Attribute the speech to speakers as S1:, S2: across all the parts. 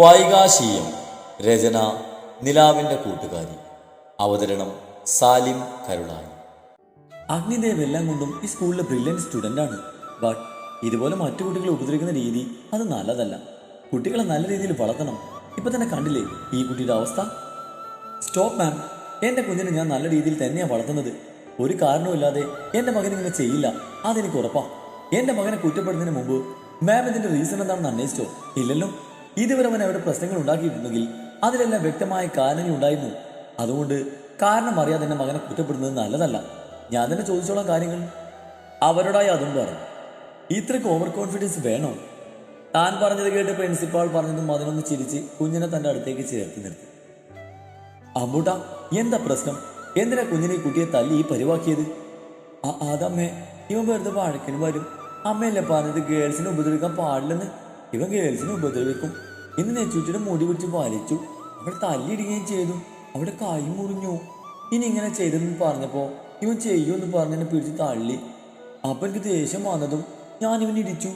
S1: വൈകാശീയം രചന നിലാവിന്റെ കൂട്ടുകാരി. അവതരണം സാലിം കരുളായി. അഗ്നിദേവ് എല്ലാം കൊണ്ടും ഈ സ്കൂളിലെ ബ്രില്യൻ സ്റ്റുഡന്റ് ആണ്. ബട്ട് ഇതുപോലെ മറ്റു കുട്ടികളെ ഉപദ്രവിക്കുന്ന രീതി അത് നല്ലതല്ല. കുട്ടികളെ നല്ല രീതിയിൽ വളർത്തണം. ഇപ്പൊ തന്നെ കണ്ടില്ലേ ഈ കുട്ടിയുടെ അവസ്ഥ? സ്റ്റോപ്പ് മാം എന്റെ കുഞ്ഞിനെ ഞാൻ നല്ല രീതിയിൽ തന്നെയാണ് വളർത്തുന്നത്. ഒരു കാരണവുമില്ലാതെ എന്റെ മകൻ ഇങ്ങനെ ചെയ്യില്ല. അതെനിക്ക് ഉറപ്പാ. എന്റെ മകനെ കുറ്റപ്പെടുന്നതിന് മുമ്പ് മാം ഇതിന്റെ റീസൺ എന്താണെന്ന് അന്വേഷിച്ചോ? ഇല്ലല്ലോ. ഇതുവരെ അവൻ അവിടെ പ്രശ്നങ്ങൾ ഉണ്ടാക്കിയിട്ടുണ്ടെങ്കിൽ അതിലെല്ലാം വ്യക്തമായ കാരണങ്ങൾ ഉണ്ടായിരുന്നു. അതുകൊണ്ട് കാരണം അറിയാതെ എന്റെ മകനെ കുറ്റപ്പെടുന്നത് നല്ലതല്ല. ഞാൻ തന്നെ ചോദിച്ചോളാം കാര്യങ്ങൾ. അവരോടായി അതും പറഞ്ഞു. ഇത്രയ്ക്ക് ഓവർ കോൺഫിഡൻസ് വേണോ? താൻ പറഞ്ഞത് കേട്ട് പ്രിൻസിപ്പാൾ പറഞ്ഞതും അതിനൊന്ന് ചിരിച്ച് കുഞ്ഞിനെ തന്റെ അടുത്തേക്ക് ചേർത്ത് നിർത്തി. അമ്മൂട്ട എന്താ പ്രശ്നം? എന്തിനാ കുഞ്ഞിനെ കുട്ടിയെ തല്ലി ഈ പരിവാക്കിയത്? അതമ്മേ ഇവൻ വെറുതെ വഴക്കിന് വരും. അമ്മയല്ലേ പറഞ്ഞത് ഗേൾസിനെ ഉപദ്രവിക്കാൻ പാടില്ലെന്ന്? ഇവൻ ഗേൾസിനെ ഉപദ്രവിക്കും. ഇന്ന് നെച്ചൂച്ചിയുടെ മുടി പിടിച്ച് വലിച്ചു. അവൾ തല്ലിയിടുകയും ചെയ്തു. അവിടെ കൈ മുറിഞ്ഞു. ഇനി ഇങ്ങനെ ചെയ്തെന്ന് പറഞ്ഞപ്പോ ഇവൻ ചെയ്യുമെന്ന് പറഞ്ഞെന്നെ പിടിച്ച് തള്ളി. അപ്പൊ എനിക്ക് ദേഷ്യം വന്നതും ഞാൻ ഇവൻ ഇടിച്ചു.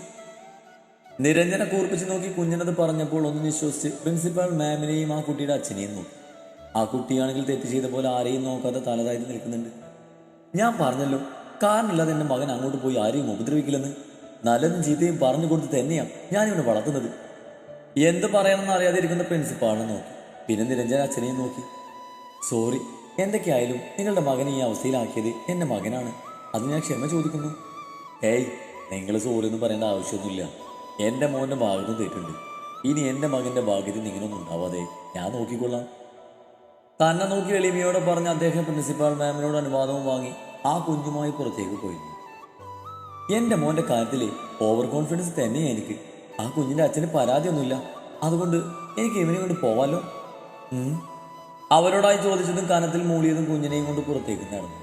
S1: നിരഞ്ജന കൂർപ്പിച്ച് നോക്കി കുഞ്ഞനത് പറഞ്ഞപ്പോൾ ഒന്ന് വിശ്വസിച്ച് പ്രിൻസിപ്പൽ മാമിനെയും ആ കുട്ടിയുടെ അച്ഛനെയും നോക്കി. ആ കുട്ടിയാണെങ്കിൽ തെറ്റ് ചെയ്ത പോലെ ആരെയും നോക്കാതെ തലതായി നിൽക്കുന്നുണ്ട്. ഞാൻ പറഞ്ഞല്ലോ കാരണമില്ലാതെ എന്റെ മകൻ അങ്ങോട്ട് പോയി ആരെയും ഉപദ്രവിക്കില്ലെന്ന്. നല്ലതും ചീത്തയും പറഞ്ഞു കൊടുത്ത് തന്നെയാണ് ഇവനെ വളർത്തുന്നത്. എന്ത് പറയണമെന്ന് അറിയാതിരിക്കുന്ന പ്രിൻസിപ്പാളിനെ നോക്കി. പിന്നെ നിരഞ്ജൻ അച്ഛനെയും നോക്കി. സോറി എന്തൊക്കെയായാലും നിങ്ങളുടെ മകനെ ഈ അവസ്ഥയിലാക്കിയത് എന്റെ മകനാണ്. അത് ഞാൻ ക്ഷമ ചോദിക്കുന്നു. ഏയ് നിങ്ങൾ സോറി എന്ന് പറയേണ്ട ആവശ്യമൊന്നുമില്ല. എന്റെ മോന്റെ ഭാഗത്തും തെറ്റുണ്ട്. ഇനി എന്റെ മകന്റെ ഭാഗ്യത്തിൽ നിങ്ങളൊന്നും ഉണ്ടാവാതെ ഞാൻ നോക്കിക്കൊള്ളാം. തന്നെ നോക്കി എളിമയോടെ പറഞ്ഞ അദ്ദേഹം പ്രിൻസിപ്പാൾ മാമിനോട് അനുവാദവും വാങ്ങി ആ കുഞ്ഞുമായി പുറത്തേക്ക് പോയിരുന്നു. എന്റെ മോന്റെ കാര്യത്തിൽ ഓവർ കോൺഫിഡൻസ് തന്നെയാണ് എനിക്ക്. ആ കുഞ്ഞിന്റെ അച്ഛന് പരാതിയൊന്നുമില്ല. അതുകൊണ്ട് എനിക്ക് ഇവനെ കൊണ്ട് പോവാലോ? അവരോടായി ചോദിച്ചതും കനത്തിൽ മൂളിയതും കുഞ്ഞിനെയും കൊണ്ട് പുറത്തേക്ക് നടന്നു.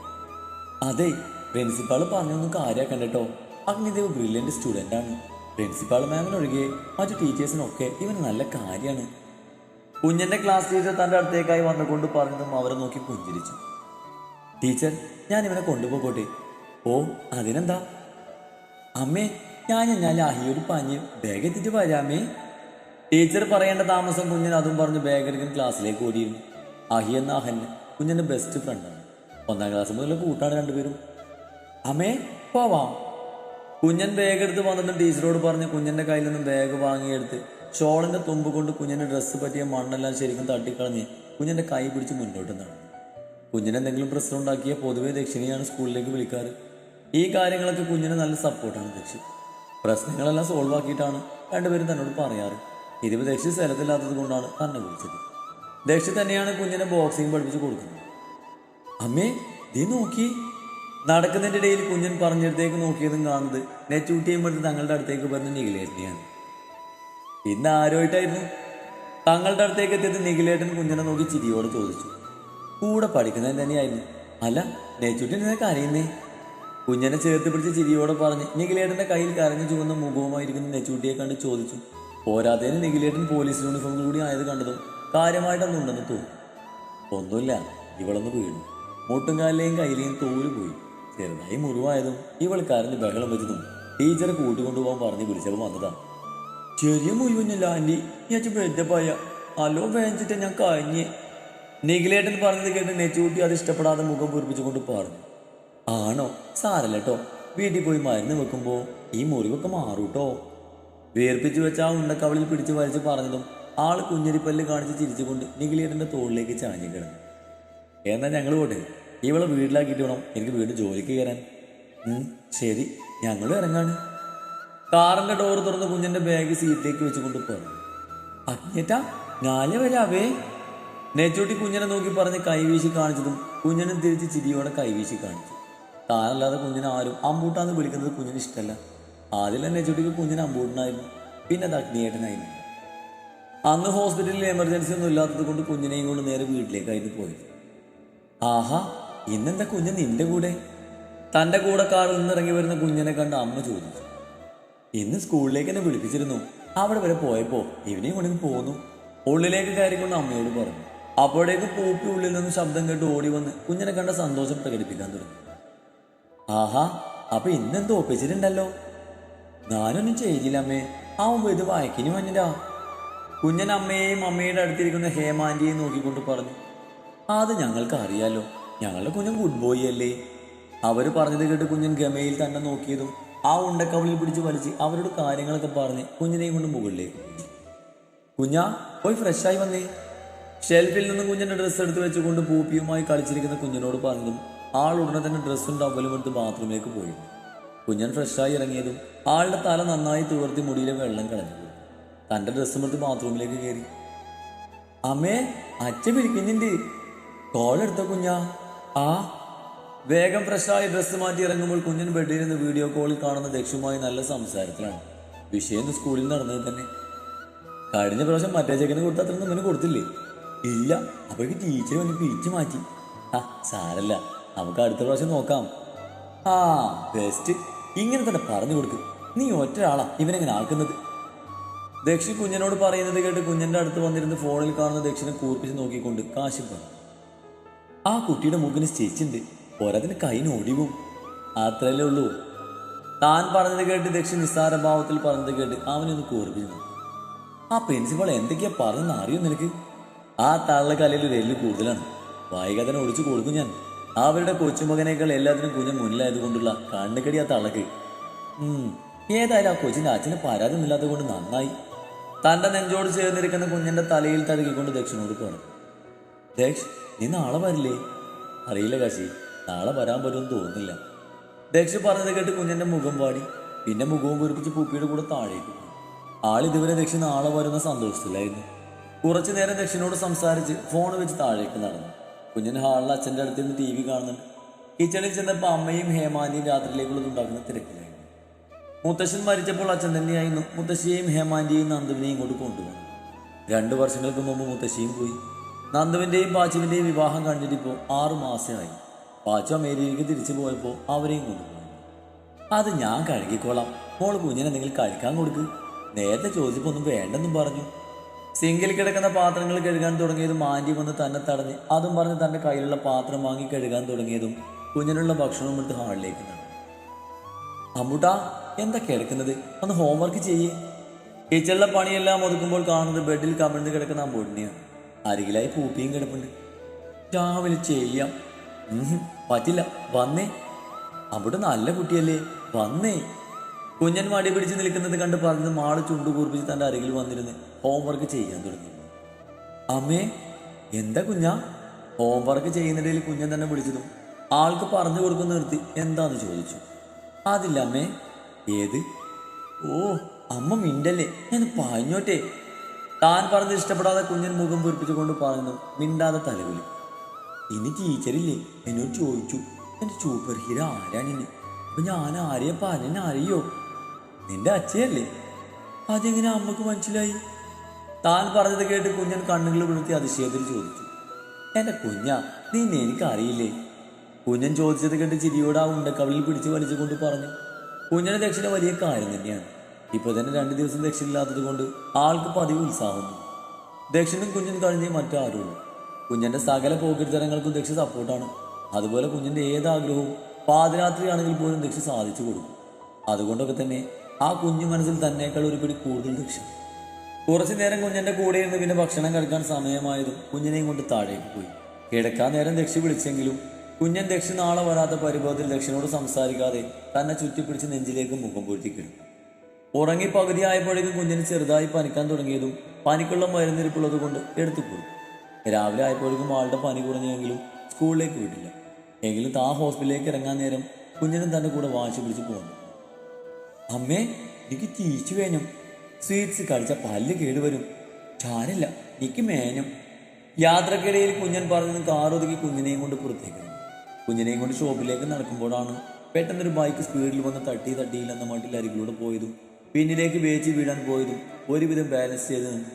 S1: അതെ പ്രിൻസിപ്പാൾ പറഞ്ഞൊന്നും കാര്യമാക്കണ്ട കേട്ടോ അഗ്നിദേവ് ബ്രില്യന്റ് സ്റ്റുഡന്റ് ആണ്. പ്രിൻസിപ്പാൾ മാമിനൊഴികെ മറ്റു ടീച്ചേഴ്സിനൊക്കെ ഇവൻ നല്ല കാര്യമാണ് കുഞ്ഞിന്റെ ക്ലാസ് ടീച്ചർ തന്റെ അടുത്തേക്കായി വന്നുകൊണ്ട് പറഞ്ഞതും അവരെ നോക്കി പുഞ്ചിരിച്ചു. ടീച്ചർ ഞാൻ ഇവനെ കൊണ്ടുപോകോട്ടെ? ഓ അതിനെന്താ? അമ്മേ ഞാൻ ഞാൻ അഹിയൊരു പഞ്ഞ് ബാഗ് എത്തിയിട്ട് വരാമേ ടീച്ചർ പറയേണ്ട താമസം കുഞ്ഞൻ അതും പറഞ്ഞ് ബാഗ് എടുക്കുന്ന ക്ലാസ്സിലേക്ക് ഓടിയിരുന്നു. അഹി എന്ന അഹൻ കുഞ്ഞന്റെ ബെസ്റ്റ് ഫ്രണ്ടാണ് ഒന്നാം ക്ലാസ് മുതൽ കൂട്ടാണ് രണ്ടുപേരും. അമ്മേ പോവാം. കുഞ്ഞൻ ബാഗ് എടുത്ത് വന്നിട്ട് ടീച്ചറോട് പറഞ്ഞ് കുഞ്ഞന്റെ കയ്യിൽ നിന്നും ബാഗ് വാങ്ങിയെടുത്ത് ചോളിന്റെ തുമ്പ് കൊണ്ട് കുഞ്ഞിന്റെ ഡ്രസ്സ് പറ്റിയ മണ്ണെല്ലാം ശരിക്കും തട്ടിക്കളഞ്ഞ് കുഞ്ഞിന്റെ കൈ പിടിച്ച് മുന്നോട്ട് നടന്നു. കുഞ്ഞിനെന്തെങ്കിലും പ്രശ്നം ഉണ്ടാക്കിയ പൊതുവെ ദക്ഷിണയാണ് സ്കൂളിലേക്ക് വിളിക്കാറ്. ഈ കാര്യങ്ങളൊക്കെ കുഞ്ഞിന് നല്ല സപ്പോർട്ടാണ് ദക്ഷി പ്രശ്നങ്ങളെല്ലാം സോൾവ് ആക്കിയിട്ടാണ് രണ്ടുപേരും തന്നോട് പറയാറ്. ഇതിപ്പോൾ ദക്ഷി സ്ഥലത്തില്ലാത്തത് കൊണ്ടാണ് തന്നെ വിളിച്ചത്. ദക്ഷി തന്നെയാണ് കുഞ്ഞിനെ ബോക്സിംഗ് പഠിപ്പിച്ച് കൊടുക്കുന്നത്. അമ്മേ നീ നോക്കി. നടക്കുന്നതിന്റെ ഇടയിൽ കുഞ്ഞൻ പറഞ്ഞിടത്തേക്ക് നോക്കിയതും കാണുന്നത് നെച്ചൂട്ടിയും എടുത്ത് തങ്ങളുടെ അടുത്തേക്ക് പറഞ്ഞ നിഖിലേട്ടനെയാണ്. ഇന്ന് ആരുമായിട്ടായിരുന്നു? തങ്ങളുടെ അടുത്തേക്ക് എത്തിയത് നിഖിലേട്ടൻ കുഞ്ഞനെ നോക്കി ചിരിയോടെ ചോദിച്ചു. കൂടെ പഠിക്കുന്നത് തന്നെയായിരുന്നു. അല്ല നെച്ചൂട്ടി നിനക്ക് അറിയുന്നേ കുഞ്ഞനെ ചേർത്ത് പിടിച്ച് ചിരിയോടെ പറഞ്ഞ് നിഖിലേട്ടന്റെ കയ്യിൽ കരഞ്ഞു ചുവന്ന മുഖവുമായിരിക്കുന്ന നെച്ചൂട്ടിയെ കണ്ട് ചോദിച്ചു. പോരാതെ നിഖിലേട്ടൻ പോലീസ് യൂണിഫോമിൽ കൂടി ആയത് കണ്ടതും കാര്യമായിട്ടൊന്നുണ്ടെന്ന് തോന്നി. ഒന്നുമില്ല ഇവളൊന്ന് വീണു. മുട്ടുംകാലിലെയും കയ്യിലെയും തോൽ പോയി. ചെറുതായി മുറിവായതും ഇവൾ കരഞ്ഞ് ബഹളം വെച്ചതും ടീച്ചറെ കൂട്ടിക്കൊണ്ടുപോകാൻ പറഞ്ഞ് വിളിച്ചപ്പോൾ വന്നതാണ് ചെറിയ മുഴുവനല്ല ആന്റി. ഞാൻ വെച്ചപ്പായ അല്ലോ വേഞ്ചിട്ട് ഞാൻ കഴിഞ്ഞ് നിഖിലേട്ടൻ പറഞ്ഞത് കേട്ട് നെച്ചൂട്ടി അത് ഇഷ്ടപ്പെടാതെ മുഖം പൂരിപ്പിച്ചുകൊണ്ട് പറഞ്ഞു ആണോ? സാരല്ല കേട്ടോ വീട്ടിൽ പോയി മരുന്ന് വെക്കുമ്പോൾ ഈ മുറിവൊക്കെ മാറും കേട്ടോ വേർപ്പിച്ചു വെച്ച ആ ഉണ്ടക്കവളിൽ പിടിച്ച് വലിച്ച് പറഞ്ഞതും ആൾ കുഞ്ഞരിപ്പല്ല് കാണിച്ച് ചിരിച്ചുകൊണ്ട് നിഖിലേട്ടന്റെ തോളിലേക്ക് ചാഞ്ഞു കിടന്നു. എന്നാ ഞങ്ങൾ പോട്ടെ? ഇവളെ വീട്ടിലാക്കിയിട്ട് വേണം എനിക്ക് വീണ്ടും ജോലിക്ക് കയറാൻ. ശരി. ഞങ്ങൾ ഇറങ്ങാണ്. കാറിന്റെ ഡോർ തുറന്ന് കുഞ്ഞിന്റെ ബാഗ് സീറ്റിലേക്ക് വെച്ചുകൊണ്ട് പറഞ്ഞു. അജ്ഞേട്ടാ ഞാനേ വരാവേ? നെച്ചോട്ടി കുഞ്ഞിനെ നോക്കി പറഞ്ഞ് കൈവീശി കാണിച്ചതും കുഞ്ഞനും തിരിച്ച് ചിരിയോടെ കൈവീശി കാണിച്ചു. താനല്ലാതെ കുഞ്ഞിനെ ആരും അമ്പൂട്ടാന്ന് വിളിക്കുന്നത് കുഞ്ഞിന് ഇഷ്ടമല്ല ആദ്യം തന്നെ ചുട്ടിക്ക് കുഞ്ഞിന് അമ്പൂട്ടനായിരുന്നു. പിന്നെ അത് അഗ്നിയേട്ടനായിരുന്നു. അന്ന് ഹോസ്പിറ്റലിൽ എമർജൻസി ഒന്നും ഇല്ലാത്തത് കൊണ്ട് കുഞ്ഞിനെയും കൊണ്ട് നേരെ വീട്ടിലേക്കായിരുന്നു പോയത്. ആഹാ ഇന്നെന്താ കുഞ്ഞ് നിന്റെ കൂടെ? തന്റെ കൂടെ കാറിൽ നിന്ന് ഇറങ്ങി വരുന്ന കുഞ്ഞിനെ കണ്ട് അമ്മ ചോദിച്ചു. ഇന്ന് സ്കൂളിലേക്ക് എന്നെ വിളിപ്പിച്ചിരുന്നു. അവിടെ വരെ പോയപ്പോ ഇവനെയും കൊണ്ടു പോന്നു. ഉള്ളിലേക്ക് കയറിക്കൊണ്ട് അമ്മയോട് പറഞ്ഞു. അപ്പോഴേക്ക് പൂപ്പി ഉള്ളിൽ നിന്ന് ശബ്ദം കേട്ട് ഓടി വന്ന് കുഞ്ഞിനെ കണ്ട സന്തോഷം പ്രകടിപ്പിക്കാൻ തുടങ്ങി. ആഹാ അപ്പൊ ഇന്നെന്തോ ഒപ്പിച്ചിട്ടുണ്ടല്ലോ? ഞാനൊന്നും ചെയ്തില്ല അമ്മേ. അവൻ ഇത് വായിക്കിനി മഞ്ഞിടാ കുഞ്ഞൻ അമ്മയെയും അമ്മയുടെ അടുത്തിരിക്കുന്ന ഹേമാന്റിയെയും നോക്കിക്കൊണ്ട് പറഞ്ഞു അത് ഞങ്ങൾക്ക് അറിയാലോ ഞങ്ങളുടെ കുഞ്ഞൻ ഗുഡ് ബോയ് അല്ലേ. അവർ പറഞ്ഞത് കേട്ട് കുഞ്ഞൻ ഗമയിൽ തന്നെ നോക്കിയതും ആ ഉണ്ടക്കവളിൽ പിടിച്ച് വലിച്ച് അവരോട് കാര്യങ്ങളൊക്കെ പറഞ്ഞ് കുഞ്ഞിനെയും കൊണ്ട് കുഞ്ഞ കുഞ്ഞാ പോയി ഫ്രഷായി വന്നേ. ഷെൽഫിൽ നിന്ന് കുഞ്ഞിന്റെ ഡ്രസ്സ് എടുത്ത് വെച്ചുകൊണ്ട് പൂപ്പിയുമായി കളിച്ചിരിക്കുന്ന കുഞ്ഞിനോട് പറഞ്ഞതും ആൾ ഉടനെ തന്നെ ഡ്രസ്സും ടവലും എടുത്ത് ബാത്റൂമിലേക്ക് പോയി. കുഞ്ഞൻ ഫ്രഷായി ഇറങ്ങിയതും ആളുടെ തല നന്നായി തുവർത്തി മുടിയിലെ വെള്ളം കളഞ്ഞു. തന്റെ ഡ്രസ്സും എടുത്ത് ബാത്റൂമിലേക്ക് കയറി അമ്മേ അച്ഛൻ വിളിക്കുന്നുണ്ട്. കോളെടുത്ത കുഞ്ഞ? ആ. വേഗം ഫ്രഷായി ഡ്രസ്സ് മാറ്റി ഇറങ്ങുമ്പോൾ കുഞ്ഞൻ ബെഡിൽ നിന്ന് വീഡിയോ കോളിൽ കാണുന്ന ദക്ഷുമായി നല്ല സംസാരത്തിലാണ്. വിഷയം സ്കൂളിൽ നടന്നത് തന്നെ. കഴിഞ്ഞ പ്രാവശ്യം മറ്റേ ചെക്കന് കൊടുത്ത അത്രയും കൊടുത്തില്ലേ? ഇല്ല അപ്പോഴേക്ക് ടീച്ചർ വന്ന് പിരിച്ചു മാറ്റി. ആ സാരല്ല. നമുക്ക് അടുത്ത പ്രാവശ്യം നോക്കാം. ആ ബെസ്റ്റ് ഇങ്ങനെ തന്നെ പറഞ്ഞു കൊടുക്ക്. നീ ഒറ്റയാളാ ഇവനെങ്ങനെ ആൾക്കുന്നത് ദക്ഷി കുഞ്ഞനോട് പറയുന്നത് കേട്ട് കുഞ്ഞന്റെ അടുത്ത് വന്നിരുന്ന് ഫോണിൽ കാണുന്ന ദക്ഷിനെ കൂർപ്പിച്ച് നോക്കിക്കൊണ്ട് കാശിപ്പ് ആ കുട്ടിയുടെ മുഖിന് സ്റ്റിച്ചുണ്ട്. പോരാതിന് കൈന് ഒടിവും അത്രയല്ലേ ഉള്ളൂ. താൻ പറഞ്ഞത് കേട്ട് ദക്ഷി നിസ്സാരഭാവത്തിൽ പറഞ്ഞത് കേട്ട് അവനൊന്ന് കൂർപ്പിച്ചു ആ പ്രിൻസിപ്പൾ എന്തൊക്കെയാ പറഞ്ഞെന്ന് അറിയോ നിനക്ക്? ആ തള്ളക്കലയിൽ ഒരു എല്ല് കൂടുതലാണ്. വായിക തന്നെ ഒളിച്ചു കൊടുക്കും ഞാൻ. അവരുടെ കൊച്ചുമകനേക്കാൾ എല്ലാത്തിനും കുഞ്ഞ് മുന്നിലായതുകൊണ്ടുള്ള കണ്ണുകടി ഉം, ഏതായാലും ആ കൊച്ചിന്റെ അച്ഛന് പരാതി ഇല്ലാത്തത് കൊണ്ട് നന്നായി. തന്റെ നെഞ്ചോട് ചേർന്നിരിക്കുന്ന കുഞ്ഞിന്റെ തലയിൽ തഴുകിക്കൊണ്ട് ദക്ഷിണോട് കാണും ദക്ഷ് നീ നാളെ വരില്ലേ? അറിയില്ല കാശി നാളെ വരാൻ പറ്റുമെന്ന് തോന്നുന്നില്ല. ദക്ഷ് പറഞ്ഞത് കേട്ട് കുഞ്ഞിന്റെ മുഖം പാടി പിന്നെ മുഖവും കുറിപ്പിച്ച് പൂപ്പിയുടെ കൂടെ താഴേക്ക് ആളിതുവരെ ആൾ ഇതുവരെ ദക്ഷി നാളെ വരുന്ന സന്തോഷത്തിലായിരുന്നു. കുറച്ചു നേരം ദക്ഷിണോട് സംസാരിച്ച് ഫോൺ വെച്ച് താഴേക്ക് നടന്നു. കുഞ്ഞിന് ഹാളിൽ അച്ഛന്റെ അടുത്ത് നിന്ന് ടി വി കാണുന്നുണ്ട്. കിച്ചണിൽ ചെന്നപ്പോൾ അമ്മയും ഹേമാന്റിയും രാത്രിയിലേക്കുള്ളത് ഉണ്ടാക്കുന്ന തിരക്കിലായിരുന്നു. മുത്തശ്ശൻ മരിച്ചപ്പോൾ അച്ഛൻ തന്നെയായിരുന്നു. മുത്തശ്ശിയെയും ഹേമാന്റിയെയും നന്ദുവിനെയും ഇങ്ങോട്ട് കൊണ്ടുവന്നു രണ്ടു വർഷങ്ങൾക്ക് മുമ്പ് മുത്തശ്ശിയും പോയി. നന്ദുവിന്റെയും പാച്ചുവിന്റെയും വിവാഹം കഴിഞ്ഞിട്ടിപ്പോൾ ആറു മാസമായി. പാച്ചു അമേരിക്കയിലേക്ക് തിരിച്ചു പോയപ്പോൾ അവരെയും കൊണ്ടുപോയി. അത് ഞാൻ കഴുകിക്കോളാം. മോൾ കുഞ്ഞിനെന്തെങ്കിലും കഴിക്കാൻ കൊടുക്ക്. നേരത്തെ ചോദിച്ചപ്പോൾ ഒന്നും വേണ്ടെന്നും പറഞ്ഞു. സിങ്കിൽ കിടക്കുന്ന പാത്രങ്ങൾ കഴുകാൻ തുടങ്ങിയതും ആന്റി വന്ന് തന്നെ തടഞ്ഞ് അതും പറഞ്ഞ് തന്റെ കയ്യിലുള്ള പാത്രം വാങ്ങി കഴുകാൻ തുടങ്ങിയതും കുഞ്ഞിനുള്ള ഭക്ഷണവും എടുത്ത് ഹാളിലേക്ക് നടന്നു അമ്മൂട്ട എന്താ കിടക്കുന്നത്? ഒന്ന് ഹോംവർക്ക് ചെയ്യേ. കിച്ചണിലെ പണിയെല്ലാം ഒതുക്കുമ്പോൾ കാണുന്നത് ബെഡിൽ കമിഴ്ന്ന് കിടക്കുന്ന അമ്മൂട്ടിനെയാണ്. അരികിലായി പൂപ്പിയും കിടപ്പുണ്ട്. രാവിലെ ചെയ്യാം. പറ്റില്ല. വന്നേ. അവിടെ നല്ല കുട്ടിയല്ലേ. വന്നേ. കുഞ്ഞൻ മടി പിടിച്ച് നിൽക്കുന്നത് കണ്ട് പറഞ്ഞ് മാൾ ചുണ്ടു കൂർപ്പിച്ച് തന്റെ അരികിൽ വന്നിരുന്ന്. ഹോംവർക്ക് ചെയ്യാൻ തുടങ്ങി അമ്മേ എന്താ കുഞ്ഞ? ഹോംവർക്ക് ചെയ്യുന്നിടയിൽ കുഞ്ഞൻ തന്നെ വിളിച്ചതും ആൾക്ക് പറഞ്ഞു കൊടുക്കുന്ന നിർത്തി എന്താന്ന് ചോദിച്ചു. അതില്ല അമ്മേ. ഏത്? ഓ അമ്മ മിണ്ടല്ലേ? ഞാൻ പാഞ്ഞോട്ടെ. താൻ പറഞ്ഞ് ഇഷ്ടപ്പെടാതെ കുഞ്ഞൻ മുഖം പൂരിപ്പിച്ചുകൊണ്ട് പറഞ്ഞു മിണ്ടാതെ തലവിളി. ഇനി ടീച്ചറില്ലേ? എന്നോട് ചോദിച്ചു. എന്റെ സൂപ്പർ ഹീറോ ആരാണിന് അപ്പൊ ഞാൻ ആരെയാ? പറഞ്ഞ അറിയോ നിന്റെ അച്ഛയല്ലേ? അതെങ്ങനെ അമ്മയ്ക്ക് മനസ്സിലായി? താൻ പറഞ്ഞത് കേട്ട് കുഞ്ഞൻ കണ്ണുകൾ വിളുത്തി അതിശയത്തിൽ ചോദിച്ചു. എന്റെ കുഞ്ഞ നീ എനിക്ക് അറിയില്ലേ കുഞ്ഞൻ ചോദിച്ചത് കേട്ട് ചിരിയോട് ആ ഉണ്ടക്കവളിൽ പിടിച്ച് വലിച്ചുകൊണ്ട് പറഞ്ഞു. കുഞ്ഞന് ദക്ഷിണ വലിയ കാര്യം തന്നെയാണ്. ഇപ്പൊ തന്നെ രണ്ടു ദിവസം ദക്ഷിണില്ലാത്തത് കൊണ്ട് ആൾക്ക് പതിവ് ഉത്സാഹം ദക്ഷിണും കുഞ്ഞൻ കഴിഞ്ഞേ മറ്റാരുള്ളൂ. കുഞ്ഞന്റെ സകല പോക്കിരിത്തരങ്ങൾക്കും ദക്ഷ സപ്പോർട്ടാണ്. അതുപോലെ കുഞ്ഞിന്റെ ഏതാഗ്രഹവും പാതിരാത്രിയാണെങ്കിൽ പോലും ദക്ഷ സാധിച്ചു കൊടുക്കും. അതുകൊണ്ടൊക്കെ തന്നെ ആ കുഞ്ഞു മനസ്സിൽ തന്നേക്കാൾ ഒരു പിടി കൂടുതൽ ദക്ഷ. കുറച്ചു നേരം കുഞ്ഞന്റെ കൂടെ ഇരുന്ന് പിന്നെ ഭക്ഷണം കഴിക്കാൻ സമയമായതും കുഞ്ഞിനെയും കൊണ്ട് താഴേക്ക് പോയി. കിടക്കാൻ നേരം ദക്ഷി വിളിച്ചെങ്കിലും കുഞ്ഞൻ ദക്ഷി നാളെ വരാത്ത പരിഭവത്തിൽ ദക്ഷിനോട് സംസാരിക്കാതെ തന്നെ ചുറ്റിപ്പിടിച്ച് നെഞ്ചിലേക്ക് മുഖം പൂഴ്ത്തി കിടന്നു. ഉറങ്ങി പകുതിയായപ്പോഴേക്കും കുഞ്ഞിന് ചെറുതായി പനിക്കാൻ തുടങ്ങിയതും പനിക്കുള്ള മരുന്നിരിപ്പുള്ളത് കൊണ്ട് എടുത്തു കൊടുത്തു. രാവിലെ ആയപ്പോഴേക്കും ആളുടെ പനി കുറഞ്ഞെങ്കിലും സ്കൂളിലേക്ക് വിട്ടില്ല എങ്കിലും താ ഹോസ്പിറ്റലിലേക്ക് ഇറങ്ങാൻ നേരം കുഞ്ഞിനും തന്റെ കൂടെ വാശി പിടിച്ച് പോകുന്നു അമ്മേ എനിക്ക് തിരിച്ചു വേണം. സ്വീറ്റ്സ് കഴിച്ച പല്ല് കേടുവരും. ചാരില്ല എനിക്ക് മേനും. യാത്രക്കിടയിൽ കുഞ്ഞൻ പറഞ്ഞത് കാറൊതുക്കി കുഞ്ഞിനെയും കൊണ്ട് പുറത്തേക്ക്. കുഞ്ഞിനെയും കൊണ്ട് ഷോപ്പിലേക്ക് നടക്കുമ്പോഴാണ് പെട്ടെന്നൊരു ബൈക്ക് സ്പീഡിൽ വന്ന് തട്ടി തട്ടിയില്ലെന്ന മട്ടിൽ അരികിലൂടെ പോയതും പിന്നിലേക്ക് വേച്ച് വീഴാൻ പോയതും ഒരുവിധം ബാലൻസ് ചെയ്ത് നിന്നു.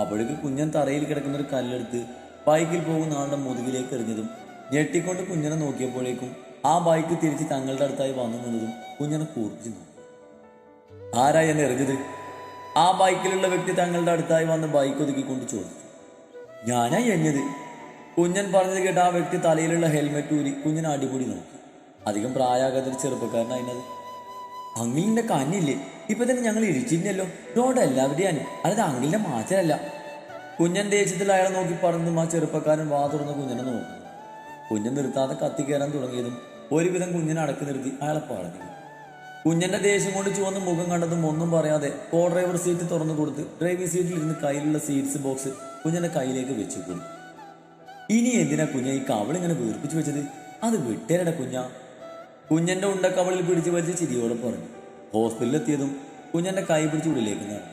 S1: അപ്പോഴേക്ക് കുഞ്ഞൻ തറയിൽ കിടക്കുന്ന ഒരു കല്ലെടുത്ത് ബൈക്കിൽ പോകുന്ന ആളുടെ മുതുകിലേക്ക് എറിഞ്ഞതും ഞെട്ടിക്കൊണ്ട് കുഞ്ഞനെ നോക്കിയപ്പോഴേക്കും ആ ബൈക്ക് തിരിച്ച് തങ്ങളുടെ അടുത്തായി വന്നു നിന്നതും കുഞ്ഞനെ കൂർപ്പിച്ചു ആരാ എന്നെ എറിഞ്ഞത്? ആ ബൈക്കിലുള്ള വ്യക്തി തങ്ങളുടെ അടുത്തായി വന്ന് ബൈക്ക് ഒതുക്കിക്കൊണ്ട് ചോദിച്ചു. ഞാനാ എഞ്ഞത് കുഞ്ഞൻ പറഞ്ഞത് കേട്ട് ആ വ്യക്തി തലയിലുള്ള ഹെൽമെറ്റ് ഊരി കുഞ്ഞൻ അടിപൊളി നോക്കി. അധികം പ്രായാകാത്തൊരു ചെറുപ്പക്കാരനായിരുന്നത് അങ്കിളിന്റെ കന്നില്ലേ ഇപ്പൊ തന്നെ ഞങ്ങൾ ഇരിച്ചിരുന്നല്ലോ. റോഡ് എല്ലാവരുടെയാണ് അതായത് അങ്കിളിന്റെ മാറ്റമല്ല കുഞ്ഞൻ ദേഷ്യത്തിൽ അയാളെ നോക്കി പറഞ്ഞതും ആ ചെറുപ്പക്കാരൻ വാ തുറന്ന് കുഞ്ഞനെ നോക്കി. കുഞ്ഞൻ നിർത്താതെ കത്തി തുടങ്ങിയതും ഒരുവിധം കുഞ്ഞിനെ അടക്കി നിർത്തി അയാളെ പറഞ്ഞു കുഞ്ഞന്റെ ദേഷ്യം കൊണ്ട് ചുവന്ന് മുഖം കണ്ടതും ഒന്നും പറയാതെ കോ ഡ്രൈവർ സീറ്റ് തുറന്നു കൊടുത്ത് ഡ്രൈവിംഗ് സീറ്റിൽ ഇരുന്ന് കയ്യിലുള്ള സീറ്റ്സ് ബോക്സ് കുഞ്ഞന്റെ കയ്യിലേക്ക് വെച്ചു കൊടുത്തു ഇനി എന്തിനാ കുഞ്ഞ ഈ കവളിങ്ങനെ വീർപ്പിച്ചു വെച്ചത്? അത് വിട്ടേരട കുഞ്ഞ. കുഞ്ഞന്റെ ഉണ്ട കവളിൽ പിടിച്ചു വലിച്ച് ചിരിയോടെ പറഞ്ഞു. ഹോസ്പിറ്റലിൽ എത്തിയതും കുഞ്ഞന്റെ കൈ പിടിച്ച് ഉള്ളിലേക്ക് നടന്നു.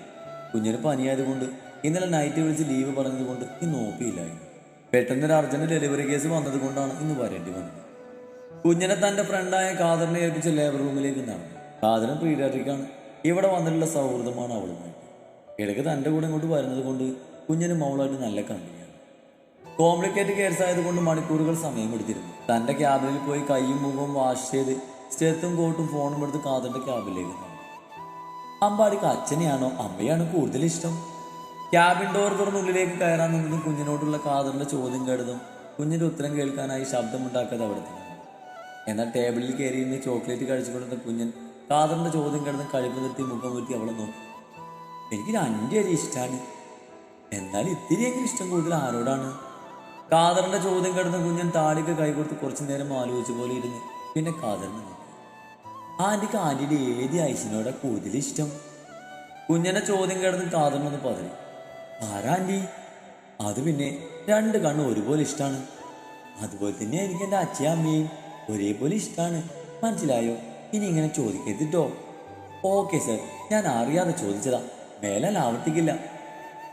S1: കുഞ്ഞിന് പനിയായതുകൊണ്ട് ഇന്നലെ നൈറ്റ് വിളിച്ച് ലീവ് പറഞ്ഞതുകൊണ്ട് ഇന്ന് ഓപ്പിയില്ലായിരുന്നു പെട്ടെന്ന് ഒരു അർജന്റ് ഡെലിവറി കേസ് വന്നതുകൊണ്ടാണ് ഇന്ന് വരേണ്ടി വന്നത്. കുഞ്ഞിനെ തന്റെ ഫ്രണ്ടായ കാതറിനെ ഏൽപ്പിച്ച് ലേബർ റൂമിലേക്ക് നടന്നു. കാതറും പീഡിയാട്രിക്കാണ്. ഇവിടെ വന്നിട്ടുള്ള സൗഹൃദമാണ് അവളുമായിട്ട് ഇടയ്ക്ക് തന്റെ കൂടെ ഇങ്ങോട്ട് വരുന്നത് കൊണ്ട് കുഞ്ഞിന് അവളായിട്ട് നല്ല കമ്പനിയാണ്. കോംപ്ലിക്കേറ്റ് കേസ് ആയതുകൊണ്ട് മണിക്കൂറുകൾ സമയമെടുത്തിരുന്നു തന്റെ ക്യാബിനിൽ പോയി കൈയും മുഖവും വാഷ് ചെയ്ത് സ്റ്റെത്തും കോട്ടും ഫോണും എടുത്ത് കാതിന്റെ ക്യാബിലേക്ക് അമ്പാടിക്ക് അച്ഛനെയാണോ അമ്മയാണോ കൂടുതൽ ഇഷ്ടം? ക്യാബിൻ ഡോർ തുറന്ന് ഉള്ളിലേക്ക് കയറാൻ നിന്നതും കുഞ്ഞിനോടുള്ള കാതറിന്റെ ചോദ്യം കേട്ടതും കുഞ്ഞിന്റെ ഉത്തരം കേൾക്കാനായി ശബ്ദമുണ്ടാക്കാതെ അവിടെ. എന്നാൽ ടേബിളിൽ കയറി ഇന്ന് ചോക്ലേറ്റ് കഴിച്ചുകൊണ്ടിരുന്ന കുഞ്ഞൻ കാതറിന്റെ ചോദ്യം കിടന്ന് കഴിപ്പ് നിർത്തി മുഖം നിർത്തി അവളെ നോക്കി. എനിക്ക് രണ്ടു അരി ഇഷ്ടമാണ് എന്നാൽ ഇത്തിരിയെങ്കിലും ഇഷ്ടം കൂടുതൽ ആരോടാണ്? കാതറിന്റെ ചോദ്യം കിടന്ന് കുഞ്ഞൻ താടിക്ക് കൈ കൊടുത്ത് കുറച്ചു നേരം ആലോചിച്ച പോലെ ഇരുന്ന്. പിന്നെ കാതറിന് നോക്കി. ആന്റിക്ക് ആന്റിയുടെ ഏത് ഐശിനോടാ കൂടുതൽ ഇഷ്ടം? കുഞ്ഞനെ ചോദ്യം കിടന്ന് കാതറിനൊന്ന് പതറി. ആരാ ആന്റി അത് പിന്നെ രണ്ട് കണ്ണും ഒരുപോലെ ഇഷ്ടമാണ് അതുപോലെ തന്നെ എനിക്ക് എന്റെ അച്ഛയും അമ്മയും ഒരേപോലെ ഇഷ്ടമാണ് മനസ്സിലായോ? ഇനി ഇങ്ങനെ ചോദിക്കരുതിട്ടോ ഓക്കെ സർ ഞാൻ അറിയാതെ ചോദിച്ചതാ. മേലാൽ ആവർത്തിക്കില്ല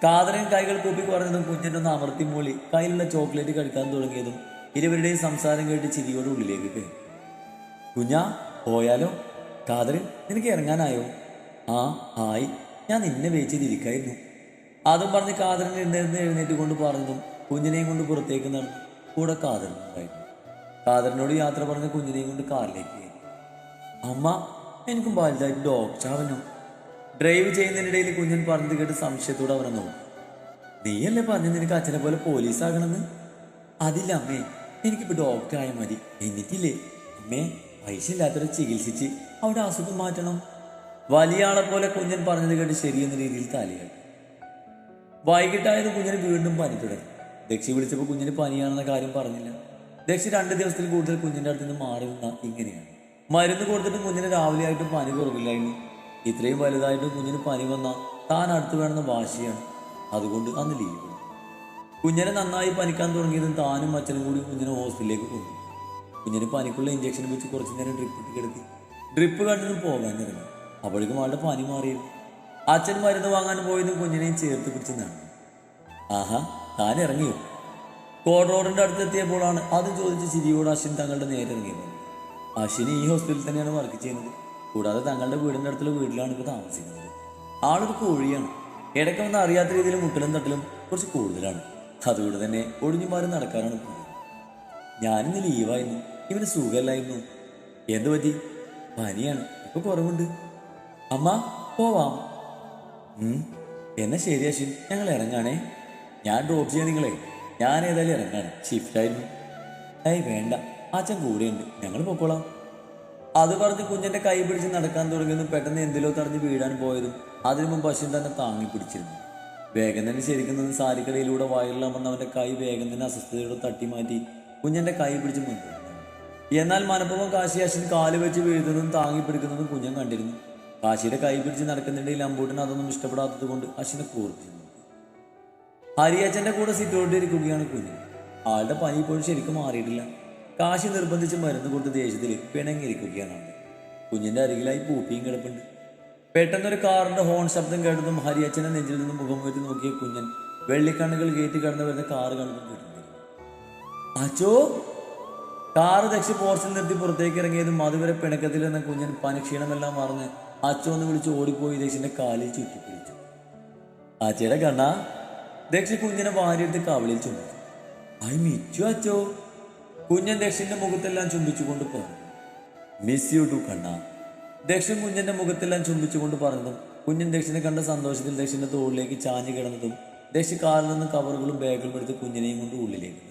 S1: കാതറൻ കൈകൾ കൂപ്പി കുറഞ്ഞതും കുഞ്ഞിനൊന്ന് അമർത്തി മൂളി കയ്യിലുള്ള ചോക്ലേറ്റ് കഴിക്കാൻ തുടങ്ങിയതും ഇരുവരുടെയും സംസാരം കേട്ട് ചിരിയോട് ഉള്ളിലേക്ക് കയറി. കുഞ്ഞാ പോയാലോ? കാതറിൻ നിനക്ക് ഇറങ്ങാനായോ? ആ ആയി. ഞാൻ നിന്നെ വേച്ചിരിക്കായിരുന്നു അതും പറഞ്ഞ് കാതറിൻ എന്തെന്ന് എഴുന്നേറ്റ് കൊണ്ട് പറഞ്ഞതും കുഞ്ഞിനെയും കൊണ്ട് പുറത്തേക്ക് നടന്നു. കൂടെ കാതറിനുണ്ടായിരുന്നു കാതറിനോട് യാത്ര പറഞ്ഞ് കുഞ്ഞിനെയും കൊണ്ട് കാറിലേക്ക് അമ്മ എനിക്കും വലുതായിട്ട് ഡോക്ടറാവനോ ഡ്രൈവ് ചെയ്യുന്നതിനിടയിൽ കുഞ്ഞൻ പറഞ്ഞു കേട്ട് സംശയത്തോടെ അവനെ നോക്കും നീയല്ലേ പറഞ്ഞു നിനക്ക് അച്ഛനെ പോലെ പോലീസ് ആകണമെന്ന്? അതില്ല അമ്മേ എനിക്കിപ്പോൾ ഡോക്ടർ ആയ മതി. എന്നിട്ടില്ലേ? അമ്മേ പൈസ ഇല്ലാത്തവരെ ചികിത്സിച്ച് അവിടെ അസുഖം മാറ്റണം. വലിയ ആളെ പോലെ കുഞ്ഞൻ പറഞ്ഞത് കേട്ട് ശരിയെന്ന രീതിയിൽ തലയാട്ടി വൈകിട്ടായത് കുഞ്ഞിന് വീണ്ടും പനി തുടങ്ങി. ദക്ഷി വിളിച്ചപ്പോൾ കുഞ്ഞിന് പനിയാണെന്ന കാര്യം പറഞ്ഞില്ല. ദക്ഷി രണ്ട് ദിവസത്തിൽ കൂടുതൽ കുഞ്ഞിന്റെ അടുത്ത് നിന്ന് മാറി നിന്ന ഇങ്ങനെയാണ്. മരുന്ന് കൊടുത്തിട്ട് കുഞ്ഞിന് രാവിലെ ആയിട്ടും പനി കുറവില്ലായിരുന്നു ഇത്രയും വലുതായിട്ടും കുഞ്ഞിന് പനി വന്ന താൻ അടുത്ത് വേണമെന്ന വാശിയാണ്. അതുകൊണ്ട് അന്ന് ലീവ്. കുഞ്ഞിനെ നന്നായി പനിക്കാൻ തുടങ്ങിയതും താനും അച്ഛനും കൂടി കുഞ്ഞിനെ ഹോസ്പിറ്റലിലേക്ക് കൊണ്ടു. കുഞ്ഞിന് പനിക്കുള്ള ഇഞ്ചക്ഷൻ വെച്ച് കുറച്ച് നേരം ഡ്രിപ്പ് ഇട്ട് കിടത്തി. ഡ്രിപ്പ് കണ്ടിട്ട് പോകാൻ ഇറങ്ങി. അപ്പോഴേക്കും ആളുടെ പനി മാറിയിരുന്നു അച്ഛൻ മരുന്ന് വാങ്ങാൻ പോയതും കുഞ്ഞിനെയും ചേർത്ത് പിടിച്ച് നടന്നു. ആഹാ താൻ ഇറങ്ങിയോ? കോഡ് റോഡിന്റെ അടുത്തെത്തിയപ്പോഴാണ് അതും ചോദിച്ച് ചിരിയോട് അശ്വിൻ തങ്ങളുടെ നേരെ ഇറങ്ങിയത്. അശ്വിന് ഈ ഹോസ്പിറ്റലിൽ തന്നെയാണ് വർക്ക് ചെയ്യുന്നത്. കൂടാതെ തങ്ങളുടെ വീടിന്റെ അടുത്തുള്ള വീട്ടിലാണ് ഇപ്പോൾ താമസിക്കുന്നത്. ആളൊരു കോഴിയാണ്. ഇടയ്ക്ക് വന്ന് അറിയാത്ത രീതിയിൽ മുട്ടലും തട്ടലും കുറച്ച് കൂടുതലാണ്. അതുകൊണ്ട് തന്നെ ഒഴിഞ്ഞു മാറി നടക്കാനാണ് പോകുന്നത് ഞാനിന്ന് ലീവായിരുന്നു ഇവന് സുഖമല്ലായിരുന്നു. എന്ത് പറ്റി? പനിയാണ്. ഇപ്പൊ കുറവുണ്ട്. അമ്മ പോവാം. എന്നാ ശരി അശ്വിൻ. ഞങ്ങൾ ഇറങ്ങാണേ. ഞാൻ ഡ്രോപ്പ് ചെയ്യാം നിങ്ങളെ. ഞാൻ ഏതായാലും ഇറങ്ങാണ്. ഷിഫ്റ്റായിരുന്നു ഏയ് വേണ്ട. അച്ഛൻ കൂടെയുണ്ട്. ഞങ്ങൾ പൊക്കോളാം. അത് പറഞ്ഞ് കുഞ്ഞിന്റെ കൈ പിടിച്ച് നടക്കാൻ തുടങ്ങിയതും പെട്ടെന്ന് എന്തിലോ തടഞ്ഞ് വീഴാൻ പോയതും അതിനു മുമ്പ് അശ്വിൻ തന്നെ താങ്ങി പിടിച്ചിരുന്നു. വേഗം തന്നെ ശരിക്കും നിന്ന് സാരിക്കടയിലൂടെ വയറിലാമെന്ന് അവന്റെ കൈ വേഗം തന്നെ അസ്വസ്ഥതയോടെ തട്ടി മാറ്റി കുഞ്ഞിന്റെ കൈ പിടിച്ച് മുൻപോട്ട് എന്നാൽ മനപ്പൂർവം കാശി അശ്വിൻ കാൽ വെച്ച് വീഴുന്നതും താങ്ങി പിടിക്കുന്നതും കുഞ്ഞൻ കണ്ടിരുന്നു. കാശിയുടെ കൈ പിടിച്ച് നടക്കുന്നിടയിൽ അമ്പൂട്ടിന് അതൊന്നും ഇഷ്ടപ്പെടാത്തത് കൊണ്ട് അശ്വിനെ കൂർപ്പിച്ചു ഹരിയച്ഛന്റെ കൂടെ സിറ്റോട്ടിരിക്കുകയാണ് കുഞ്ഞ്. ആളുടെ പനി ഇപ്പോഴും ശരിക്കും മാറിയിട്ടില്ല. കാശി നിർബന്ധിച്ച് മരുന്ന് കൊടുത്ത് ദേഷ്യത്തിൽ പിണങ്ങിയിരിക്കുകയാണ്. കുഞ്ഞിന്റെ അരികിലായി പൂപ്പിയും കിടപ്പുണ്ട്. പെട്ടെന്നൊരു കാറിന്റെ ഹോൺ ശബ്ദം കേട്ടതും ഹരിയച്ഛനെ നെഞ്ചിൽ നിന്നും മുഖം വെച്ച് നോക്കിയ കുഞ്ഞൻ വെള്ളിക്കണ്ണുകൾ കയറ്റി കടന്നു വരുന്ന കാറ് കണ്ടു കിട്ടുന്നു അച്ചോ കാറ് ദക്ഷി പോർച്ചിൽ നിർത്തി പുറത്തേക്ക് ഇറങ്ങിയതും അതുവരെ പിണക്കത്തിൽ നിന്ന കുഞ്ഞൻ പനിക്ഷീണമെല്ലാം മറന്ന് അച്ചോ എന്ന് വിളിച്ച് ഓടിപ്പോയി ദക്ഷിന്റെ കാലിൽ ചുറ്റിപ്പിടിച്ചു. അച്ചയുടെ കണ്ണ ദക്ഷി കുഞ്ഞിനെ വാരിയെടുത്ത് കവളിൽ ചുംബിച്ചു ഐ മിച്ചു അച്ചോ. കുഞ്ഞൻ ദക്ഷിന്റെ മുഖത്തെല്ലാം ചുംബിച്ചുകൊണ്ട് പറഞ്ഞു miss you too Kanna Dakshan കുഞ്ഞന്റെ മുഖത്തെല്ലാം ചുംബിച്ചുകൊണ്ട് പറഞ്ഞതും കുഞ്ഞൻ ദക്ഷിനെ കണ്ട സന്തോഷത്തിൽ ദക്ഷിന്റെ തോളിലേക്ക് ചാഞ്ഞു കിടന്നതും ദക്ഷി കാറിൽ നിന്ന് കവറുകളും ബാഗുകളും എടുത്ത് കുഞ്ഞിനെയും കൊണ്ട് ഉള്ളിലേക്ക്.